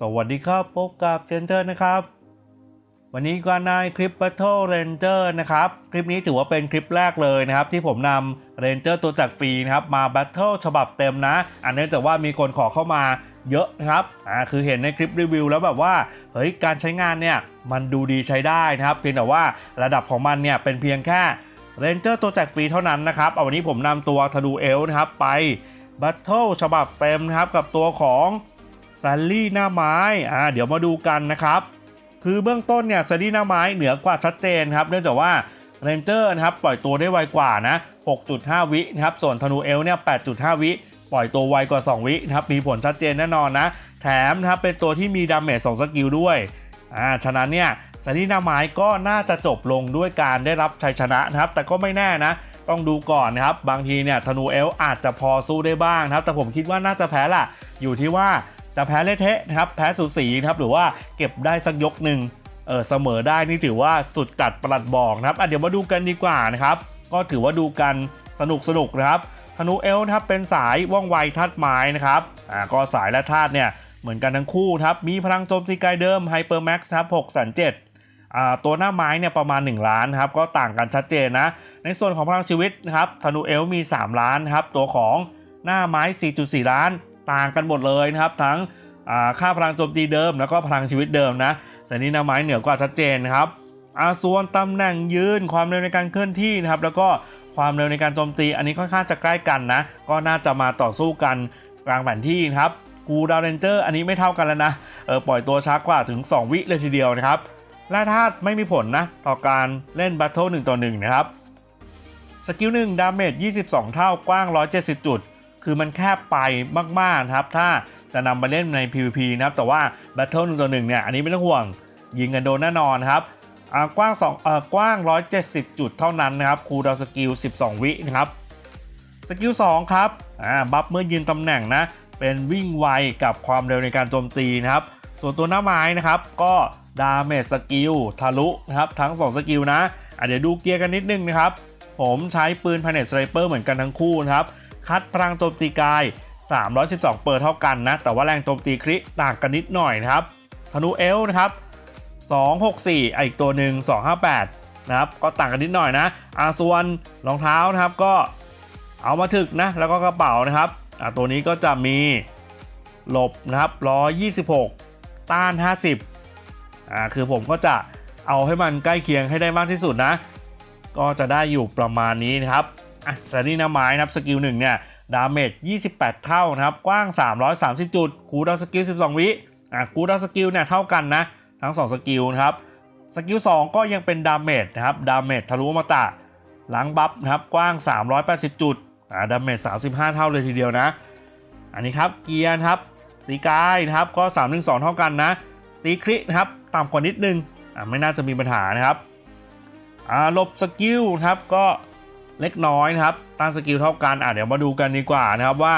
สวัสดีครับพบกับเจนเจอร์นะครับ วันนี้ก็นายคลิป Battle Ranger นะครับ คลิปนี้ถือว่าเป็นคลิปแรกเลยนะครับ ที่ผมนำ Ranger ตัวจากฟรีนะครับ มา Battle ฉบับเต็มนะ อันนื่องจากว่ามีคนขอเข้ามาเยอะนะครับ อ่า คือเห็นในคลิปรีวิวแล้วแบบว่า เฮ้ย การใช้งานเนี่ย มันดูดีใช้ได้นะครับ เพียงแต่ว่าระดับของมันเนี่ยเป็นเพียงแค่ Ranger ตัวแจกฟรีเท่านั้นนะครับ เอาวันนี้ผมนำตัวธนูเอลนะครับไป Battle ฉบับเต็มนะครับกับตัวของ ซันลี่หน้าไม้อ่าเดี๋ยวมาดูกันนะครับ คือเบื้องต้นเนี่ยซันลี่หน้าไม้เหนือกว่าชัดเจนครับ เนื่องจากว่าเรนเจอร์นะครับปล่อยตัวได้ไวกว่านะ 6.5 วินะครับส่วนธนูเอลเนี่ย 8.5 วิ ปล่อยตัวไวกว่า 2 วินะครับมีผลชัดเจนแน่นอนนะ แถมนะครับเป็นตัวที่มีดาเมจ2สกิลด้วยอ่าฉะนั้นเนี่ยซันลี่หน้าไม้ก็น่าจะจบลงด้วยการได้รับชัยชนะนะครับ แต่ก็ไม่แน่นะ ต้องดูก่อนนะครับ บางทีเนี่ยธนูเอลอาจจะพอสู้ได้บ้างนะครับ แต่ผมคิดว่าน่าจะแพ้ล่ะอยู่ที่ว่า จะแพ้เละเทะนะครับแพ้สูสีนะครับหรือว่าเก็บได้สักยกหนึ่งเออเสมอได้นี่ถือว่าสุดจัดประหลัดบอกนะครับอะเดี๋ยวมาดูกันดีกว่านะครับก็ถือว่าดูกันสนุกสนุกนะครับธนูเอลนะครับเป็นสายว่องไวธาตุไม้นะครับอ่าก็สายและธาตุเนี่ยเหมือนกันทั้งคู่ครับมีพลังโจมตีไกลเดิมไฮเปอร์แม็กซ์ครับ6 7 0 0อ่าตัวหน้าไม้เนี่ยประมาณ 1 ล้านครับก็ต่างกันชัดเจนนะ ในส่วนของพลังชีวิตนะครับธนูเอลมี 3 ล้านครับตัวของหน้าไม้ 4.4 ล้าน ต่างกันหมดเลยนะครับ ทั้งค่าพลังโจมตีเดิม แล้วก็พลังชีวิตเดิมนะแต่นี่หน้าไม้เหนือกว่าชัดเจนนะครับอาส่วนตำแหน่งยืนความเร็วในการเคลื่อนที่นะครับ แล้วก็ความเร็วในการโจมตี อันนี้ค่อนข้างจะใกล้กันนะ ก็น่าจะมาต่อสู้กันกลางแผนที่นะครับกูดาวเรนเจอร์อันนี้ไม่เท่ากันแล้วนะเออปล่อยตัวช้ากว่าถึง 2 วิเลยทีเดียวนะครับแร่ธาตุไม่มีผลนะ ต่อการเล่น Battle 1ต่อ1นะครับ สกิล1ดาเมจ22 เท่ากว้าง 170 จุด คือมันแคบไปมากๆนะครับ ถ้าจะนำมาเล่นใน PVP นะครับ แต่ว่า Battle 1ต่อ1เนี่ย อันนี้ไม่ต้องห่วง ยิงกันโดนแน่นอนครับกว้าง2เอ่อกว้าง 170 จุดเท่านั้นนะครับ คูดาวสกิล 12 วินะครับ สกิล 2 ครับ อ่า บัฟเมื่อยืนตำแหน่งนะ เป็นวิ่งไวกับความเร็วในการโจมตีนะครับ ส่วนตัวหน้าไม้นะครับ ก็ดาเมจสกิลทะลุนะครับ ทั้ง 2 สกิลนะ อะเดี๋ยวดูเกียร์กันนิดนึงนะครับ ผมใช้ปืนพาเนตสไ i เปอร์เหมือนกันทั้งคู่นะครับ คัดพลังโจมตีกาย 312 เปอร์เท่ากันนะ แต่ว่าแรงโจมตีคริต่างกันนิดหน่อยนะครับธนูเอลนะครับ 264อะอีกตัวหนึ่ง258 นะครับ ก็ต่างกันนิดหน่อยนะ อาส่วนรองเท้านะครับก็เอามาถึกนะ แล้วก็กระเป๋านะครับอ่าตัวนี้ก็จะมีหลบนะครับ 126 ต้าน 50 อ่า คือผมก็จะเอาให้มันใกล้เคียงให้ได้มากที่สุดนะ ก็จะได้อยู่ประมาณนี้นะครับ อะแต่นี่นะไม้นะครับสกิลหนึ่งเนี่ยดาเมจ28 เท่านะครับกว้าง 330 จุดคูดาวสกิล 12 วิอะคูดาวสกิลเนี่ยเท่ากันนะทั้ง 2 สกิลนะครับสกิล 2 ก็ยังเป็นดาเมจนะครับดาเมจทะลุมาตะหลังบัฟนะครับกว้าง 380 จุดอ่าดาเมจ35 เท่าเลยทีเดียวนะ อันนี้ครับเกียร์ครับตีกายนะครับก็ 312 เท่ากันนะ ตีครินะครับต่ำกว่านิดนึงอ่าไม่น่าจะมีปัญหานะครับอ่าลบสกิลครับก็ เล็กน้อยนะครับตั้งสกิลเท่ากันอ่าเดี๋ยวมาดูกันดีกว่านะครับว่า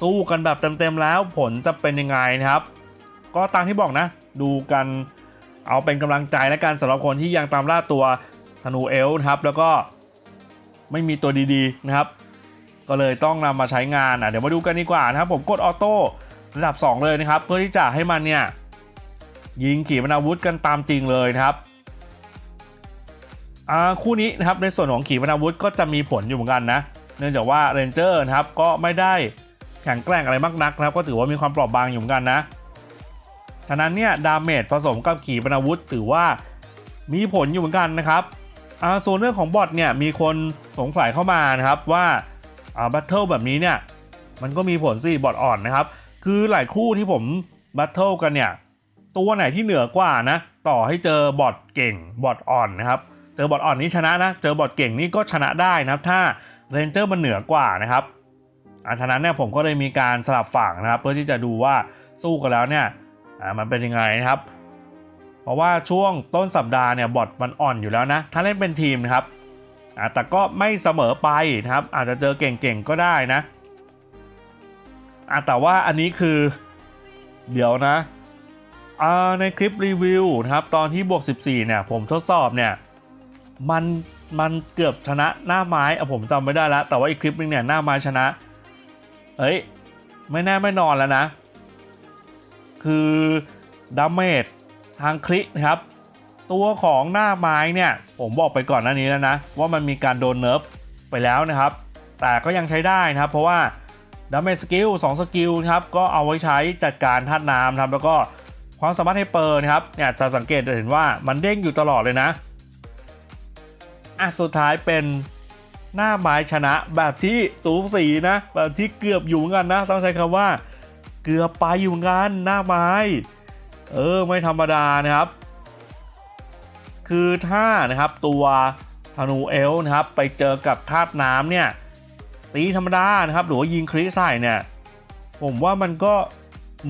สู้กันแบบเต็มๆแล้วผลจะเป็นยังไงนะครับ ก็ตามที่บอกนะ ดูกันเอาเป็นกำลังใจและกันสำหรับคนที่ยังตามล่าตัวธนูเอลนะครับ แล้วก็ไม่มีตัวดีๆนะครับ ก็เลยต้องนำมาใช้งานอะเดี๋ยวมาดูกันดีกว่านะครับ ผมกดออโต้ระดับ 2 เลยนะครับ เพื่อที่จะให้มันเนี่ยยิงขีปนาวุธกันตามจริงเลยนะครับ คู่นี้นะครับในส่วนของขีปนาวุธก็จะมีผลอยู่เหมือนกันนะ เนื่องจากว่าเรนเจอร์นะครับก็ไม่ได้แข็งแกร่งอะไรมากนักนะครับก็ถือว่ามีความเปราะบางอยู่เหมือนกันนะฉะนั้นเนี่ยดาเมจผสมกับขีปนาวุธถือว่ามีผลอยู่เหมือนกันนะครับส่วนเรื่องของบอทเนี่ยมีคนสงสัยเข้ามานะครับว่าอ่าบัตเทิลแบบนี้เนี่ยมันก็มีผลสิบอทอ่อนนะครับ คือหลายคู่ที่ผมบัตเทิลกันเนี่ยตัวไหนที่เหนือกว่านะต่อให้เจอบอทเก่งบอทอ่อนนะครับ เจอบอทอ่อนนี้ชนะนะ เจอบอทเก่งนี่ก็ชนะได้นะครับถ้าเรนเจอร์มันเหนือกว่านะครับอ่าฉะนั้นเนี่ยผมก็เลยมีการสลับฝั่งนะครับ เพื่อที่จะดูว่าสู้กันแล้วเนี่ยมันเป็นยังไงนะครับ เพราะว่าช่วงต้นสัปดาห์เนี่ยบอทมันอ่อนอยู่แล้วนะ ถ้าเล่นเป็นทีมนะครับแต่ก็ไม่เสมอไปนะครับ อาจจะเจอเก่งๆก็ได้นะแต่ว่าอันนี้คือเดี๋ยวนะในคลิปรีวิวนะครับตอนที่บวก 14เนี่ยผมทดสอบเนี่ย มันมันเกือบชนะหน้าไม้อะผมจำไม่ได้แล้ว แต่ว่าอีกคลิปนึงเนี่ยหน้าไม้ชนะเอ้ยไม่แน่ไม่นอนแล้วนะ คือดาเมจทางคลิกครับ ตัวของหน้าไม้เนี่ย ผมบอกไปก่อนหน้านี้แล้วนะ ว่ามันมีการโดนเนิร์ฟไปแล้วนะครับ แต่ก็ยังใช้ได้นะครับ เพราะว่าดาเมจสกิล2สกิลครับก็เอาไว้ใช้จัดการธาตุน้ำครับแล้วก็ความสามารถให้เปิดนะครับเนี่ยจะสังเกตเห็นว่ามันเด้งอยู่ตลอดเลยนะ อะสุดท้ายเป็นหน้าไม้ชนะแบบที่สูสีนะ แบบที่เกือบอยู่กันนะ ต้องใช้คำว่า เกือบไปอยู่เหมือนกันหน้าไม้ เออไม่ธรรมดานะครับ คือถ้านะครับตัวธนูเอลนะครับ ไปเจอกับธาตุน้ำเนี่ยตีธรรมดานะครับ หรือว่ายิงคริใส่เนี่ย ผมว่ามันก็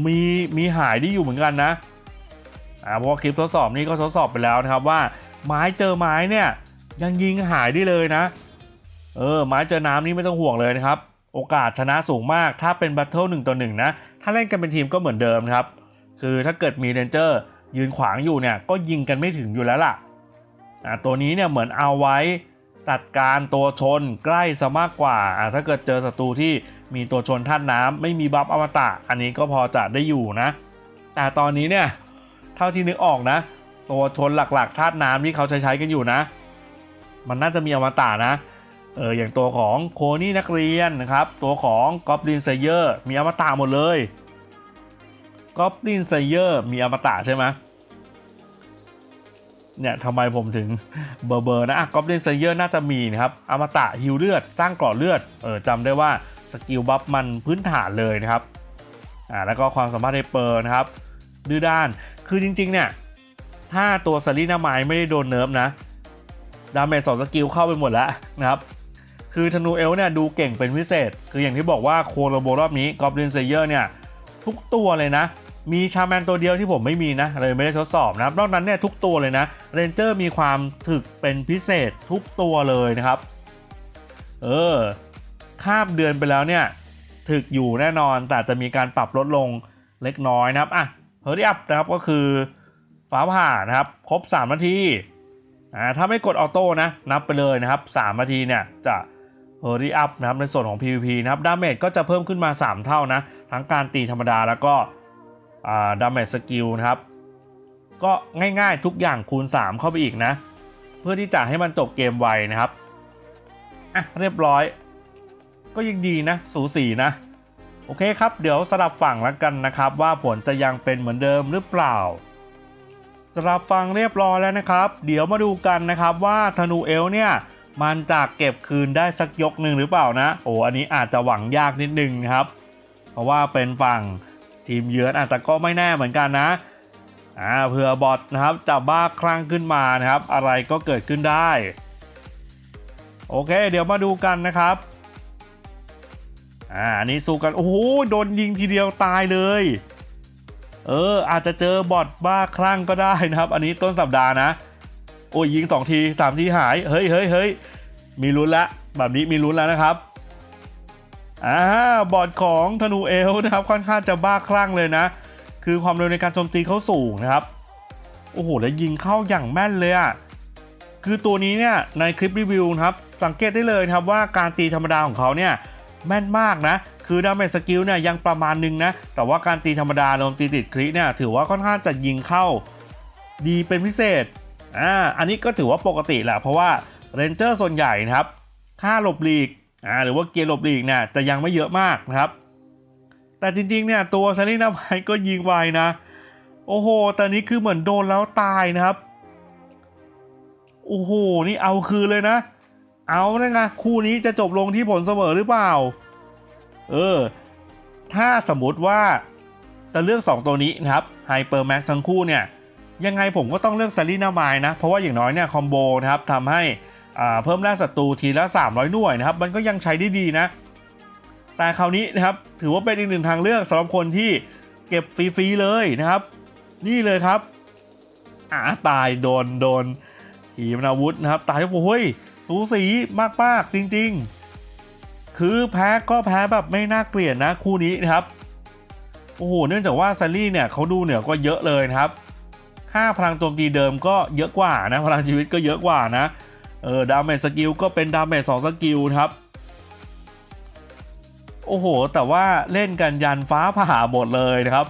มีมีหายได้อยู่เหมือนกันนะอ่าเพราะว่าคลิปทดสอบนี้ก็ทดสอบไปแล้วนะครับว่าไม้เจอไม้เนี่ย ยังยิงหายได้เลยนะ เออไม้เจอน้ำนี่ไม่ต้องห่วงเลยนะครับ โอกาสชนะสูงมากถ้าเป็นแบทเทิลหนึ่งต่อหนึ่งนะ ถ้าเล่นกันเป็นทีมก็เหมือนเดิมนะครับ คือถ้าเกิดมีเรนเจอร์ยืนขวางอยู่เนี่ยก็ยิงกันไม่ถึงอยู่แล้วล่ะอ่าตัวนี้เนี่ยเหมือนเอาไว้จัดการตัวชนใกล้ซะมากกว่าอ่าถ้าเกิดเจอศัตรูที่มีตัวชนท่านน้ำไม่มีบัฟอมตะ อันนี้ก็พอจะได้อยู่นะ แต่ตอนนี้เนี่ยเท่าที่นึกออกนะ ตัวชนหลักๆธาตุน้ำที่เขาใช้ใช้กันอยู่นะ มันน่าจะมีอมตะนะเอออย่างตัวของโคนี่นักเรียนนะครับ ตัวของกอบลินไซเยอร์มีอมตะหมดเลยกอบลินไซเยอร์มีอมตะใช่ไหมเนี่ยทำไมผมถึงเบอร์เบอร์นะอะกอบลินไซเยอร์น่าจะมีนะครับอมตะฮิวเลือดสร้างกรอดเลือดเออจำได้ว่าสกิลบัฟมันพื้นฐานเลยนะครับอ่าแล้วก็ความสามารถในเปอร์นะครับดื้อด้านคือจริงๆเนี่ยถ้าตัวซารีนาไมไม่ได้โดนเนิร์ฟนะ ดาเมจสองสกิลเข้าไปหมดแล้วนะครับ คือธนูเอลเนี่ยดูเก่งเป็นพิเศษ คืออย่างที่บอกว่าโคโลโบรอบนี้กอบลินเซเยอร์เนี่ย ทุกตัวเลยนะ มีชาแมนตัวเดียวที่ผมไม่มีนะ เลยไม่ได้ทดสอบนะครับ นอกนั้นเนี่ยทุกตัวเลยนะเรนเจอร์มีความถึกเป็นพิเศษทุกตัวเลยนะครับ เออข้ามเดือนไปแล้วเนี่ย ถึกอยู่แน่นอนแต่จะมีการปรับลดลงเล็กน้อยนะครับอะเฮอร์รี่อัพนะครับก็คือฟ้าผ่านะครับ ครบ 3 นาที อ่าถ้าไม่กดออโต้นะนับไปเลยนะครับ3นาทีเนี่ยจะ Hurry Up นะครับในส่วนของ PVP นะครับดาเมจก็จะเพิ่มขึ้นมา 3 เท่านะ ทั้งการตีธรรมดาแล้วก็ดาเมจสกิลนะครับ ก็ง่ายๆทุกอย่างคูณ 3 เข้าไปอีกนะ เพื่อที่จะให้มันจบเกมไวนะครับอะเรียบร้อย ก็ยังดีนะ สูสีนะ โอเคครับ เดี๋ยวสลับฝั่งแล้วกันนะครับ ว่าผลจะยังเป็นเหมือนเดิมหรือเปล่า รับฟังเรียบร้อยแล้วนะครับ เดี๋ยวมาดูกันนะครับว่าธนูเอลเนี่ยมันจะเก็บคืนได้สักยกหนึ่งหรือเปล่านะ โอ้อันนี้อาจจะหวังยากนิดนึงนะครับ เพราะว่าเป็นฝั่งทีมเยือนอาจจะก็ไม่แน่เหมือนกันนะอ่าเผื่อบอทนะครับจะบ้าคลั่งขึ้นมานะครับ อะไรก็เกิดขึ้นได้ โอเค เดี๋ยวมาดูกันนะครับอ่าอันนี้สู้กันโอ้โหโดนยิงทีเดียวตายเลย เออ อาจจะเจอบอทบ้าคลั่งก็ได้นะครับ อันนี้ต้นสัปดาห์นะ โอ้ยยิงสองทีสามทีหาย เฮ้ยเฮ้ยเฮ้ยมีลุ้นละ แบบนี้มีลุ้นแล้วนะครับอ่าบอดของธนูเอลนะครับ ค่อนข้างจะบ้าคลั่งเลยนะ คือความเร็วในการโจมตีเขาสูงนะครับ โอ้โห แล้วยิงเข้าอย่างแม่นเลยอะ่ะ คือตัวนี้เนี่ยในคลิปรีวิวนะครับ สังเกตได้เลยครับว่าการตีธรรมดาของเขาเนี่ยแม่นมากนะ คือดาเมจสกิลเนี่ยยังประมาณนึงนะ แต่ว่าการตีธรรมดาโดนตีติดคลิเนี่ยถือว่าค่อนข้างจะยิงเข้าดีเป็นพิเศษ อ่า อันนี้ก็ถือว่าปกติแหละเพราะว่าเรนเจอร์ส่วนใหญ่นะครับ ค่าหลบหลีก อ่า หรือว่าเกียร์หลบหลีกเนี่ยจะยังไม่เยอะมากนะครับ แต่จริงๆเนี่ยตัวซารีนาไมก็ยิงไวนะ โอ้โหแต่นี้คือเหมือนโดนแล้วตายนะครับ โอ้โห นี่เอาคืนเลยนะ เอานะไงคู่นี้จะจบลงที่ผลเสมอหรือเปล่า เออ ถ้าสมมติว่าจะเลือก 2 ตัวนี้นะครับไฮเปอร์แม็กทั้งคู่เนี่ย ยังไงผมก็ต้องเลือกซารีนาไมนะ เพราะว่าอย่างน้อยเนี่ยคอมโบนะครับทำให้อ่าเพิ่มแร่ศัตรูทีละ 300 หน่วยนะครับ มันก็ยังใช้ได้ดีนะ แต่คราวนี้นะครับ ถือว่าเป็นอีกหนึ่งทางเลือกสำหรับคนที่เก็บฟรีๆเลยนะครับ นี่เลยครับอ่าตายโดนโดนขีมนาวุธนะครับ ตายโอ้ยสูสีมากๆจริง ๆ คือแพ้ก็แพ้แบบไม่น่าเกลียดนะคู่นี้นะครับโอ้โหเนื่องจากว่าซารี่เนี่ยเขาดูเหนือกว่าเยอะเลยนะครับค่าพลังโจมตีเดิมก็เยอะกว่านะพลังชีวิตก็เยอะกว่านะเออดาเมจสกิลก็เป็นดาเมจสองสกิลครับโอ้โห แต่ว่าเล่นกันยันฟ้าผ่าหมดเลยนะครับ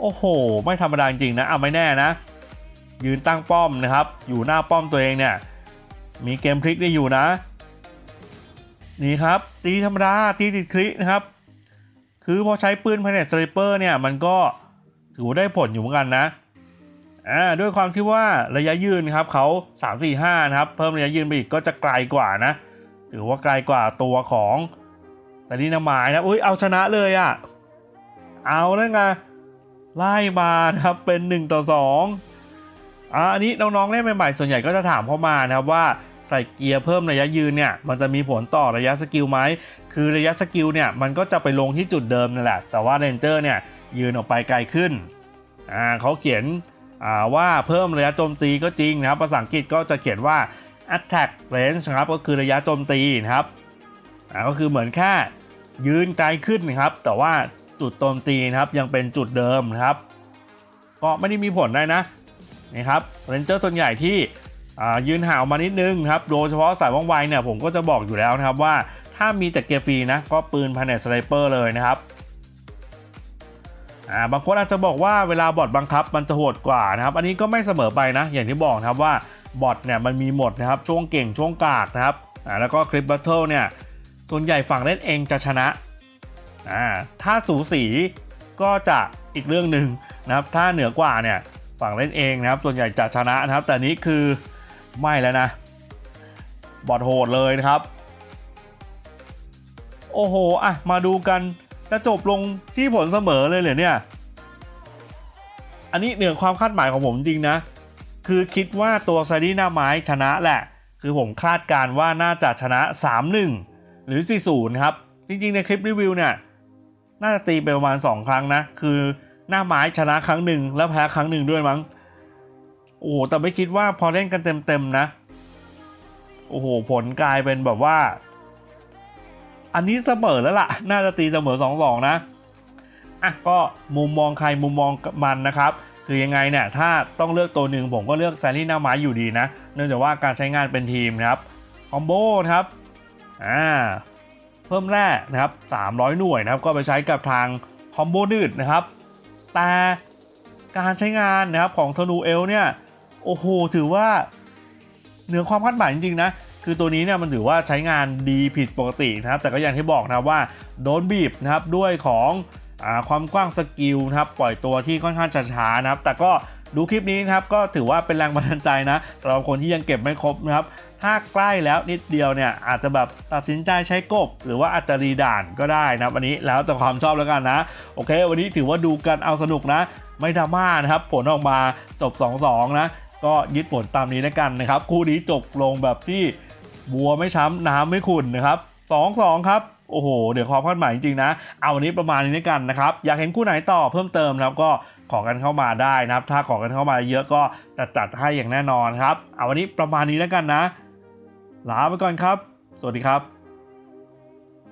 โอ้โห ไม่ธรรมดาจริงนะเอาไม่แน่นะ ยืนตั้งป้อมนะครับ อยู่หน้าป้อมตัวเองเนี่ย มีเกมพลิกได้อยู่นะ นี่ครับ ตีธรรมดา ตีติดคลินะครับ คือพอใช้ปืนพเนตสไนเปอร์เนี่ย มันก็ถือว่าได้ผลอยู่เหมือนกันนะอ่าด้วยความที่ว่าระยะยืนครับเขา3 4 5นะครับ เพิ่มระยะยืนไปอีกก็จะไกลกว่านะ ถือว่าไกลกว่าตัวของแต่นี่นาหมายนะอุ้ยเอาชนะเลยอะ่ะ เอาแล้วไงไล่มาครับเป็น 1 ต่อ2อ่าอันนี้น้องๆเล่นใหม่ๆส่วนใหญ่ก็จะถามเข้ามานะครับว่า ใส่เกียร์เพิ่มระยะยืนเนี่ยมันจะมีผลต่อระยะสกิลไหมคือระยะสกิลเนี่ยมันก็จะไปลงที่จุดเดิมนั่นแหละ แต่ว่าเรนเจอร์เนี่ยยืนออกไปไกลขึ้นอ่าเขาเขียนอ่าว่าเพิ่มระยะโจมตีก็จริงนะครับภาษาอังกฤษก็จะเขียนว่า attack range นะครับก็คือระยะโจมตีนะครับอ่าก็คือเหมือนแค่ยืนไกลขึ้นนะครับ แต่ว่าจุดโจมตีนะครับยังเป็นจุดเดิมนะครับ ก็ไม่ได้มีผลได้นะนะครับเรนเจอร์ส่วนใหญ่ที่ ยืนห่างออกมานิดนึงครับโดยเฉพาะสายว่องไวเนี่ยผมก็จะบอกอยู่แล้วนะครับว่าถ้ามีแต่เกียร์ฟรีนะก็ปืนพาเนตสไนเปอร์เลยนะครับอ่าบางคนอาจจะบอกว่าเวลาบอทบังคับมันจะโหดกว่านะครับ อันนี้ก็ไม่เสมอไปนะ อย่างที่บอกนะครับว่าบอทเนี่ยมันมีหมดนะครับ ช่วงเก่งช่วงกากนะครับอ่าแล้วก็คลิปบัตเทิลเนี่ยส่วนใหญ่ฝั่งเล่นเองจะชนะอ่าถ้าสูสีก็จะอีกเรื่องหนึ่งนะครับ ถ้าเหนือกว่าเนี่ยฝั่งเล่นเองนะครับ ส่วนใหญ่จะชนะนะครับ แต่นี้คือ ไม่แล้วนะ บอทโหดเลยนะครับ โอ้โห อะ มาดูกันจะจบลงที่ผลเสมอเลยเหรอเนี่ย อันนี้เหนือความคาดหมายของผมจริงนะ คือคิดว่าตัวไซดี้หน้าไม้ชนะแหละ คือผมคาดการณ์ว่าน่าจะชนะ 3-1 หรือ 4-0 ครับ จริงๆ ในคลิปรีวิวเนี่ย น่าจะตีไปประมาณ 2 ครั้งนะ คือหน้าไม้ชนะครั้งหนึ่งแล้วแพ้ครั้งหนึ่งด้วยมั้ง โอ้โหแต่ไม่คิดว่าพอเล่นกันเต็มๆนะ โอ้โห ผลกลายเป็นแบบว่า อันนี้เสมอแล้วล่ะ น่าจะตีเสมอ2-2นะ อะ ก็มุมมองใครมุมมองมันนะครับคือยังไงเนี่ยถ้าต้องเลือกตัวหนึ่งผมก็เลือกแซนลี่หน้าไม้อยู่ดีนะ เนื่องจากว่าการใช้งานเป็นทีมนะครับคอมโบนะครับอ่าเพิ่มแร่นะครับ300 หน่วยนะครับก็ไปใช้กับทางคอมโบดืดนะครับ แต่การใช้งานนะครับของธนูเอลเนี่ย โอ้โห ถือว่าเหนือความคาดหมายจริงๆนะ คือตัวนี้เนี่ยมันถือว่าใช้งานดีผิดปกตินะครับ แต่ก็อย่างที่บอกนะว่าโดนบีบนะครับด้วยของอความกว้างสกิลนะครับ ปล่อยตัวที่ค่อนข้างช้าๆนะครับ แต่ก็ดูคลิปนี้นะครับก็ถือว่าเป็นแรงบันดาลใจนะสำหรับคนที่ยังเก็บไม่ครบนะครับ ถ้าใกล้แล้วนิดเดียวเนี่ยอาจจะแบบตัดสินใจใช้กบ หรือว่าอาจจะรีด่านก็ได้นะครับวันนี้แล้วแต่ความชอบแล้วกันนะ โอเค วันนี้ถือว่าดูกันเอาสนุกนะ ไม่ดราม่านะครับ ผลออกมาจบ 2-2 นะ ก็ยึดผลตามนี้แล้วกันนะครับ คู่นี้จบลงแบบที่บัวไม่ช้ำน้ำไม่ขุ่นนะครับ2-2ครับโอ้โห เดี๋ยวความคาดหมายจริงๆนะ เอาวันนี้ประมาณนี้แล้วกันนะครับ อยากเห็นคู่ไหนต่อเพิ่มเติมนะครับก็ขอกันเข้ามาได้นะครับ ถ้าขอกันเข้ามาเยอะก็จะจัดให้อย่างแน่นอนครับ เอาวันนี้ประมาณนี้แล้วกันนะ ลาไปก่อนครับ สวัสดีครับ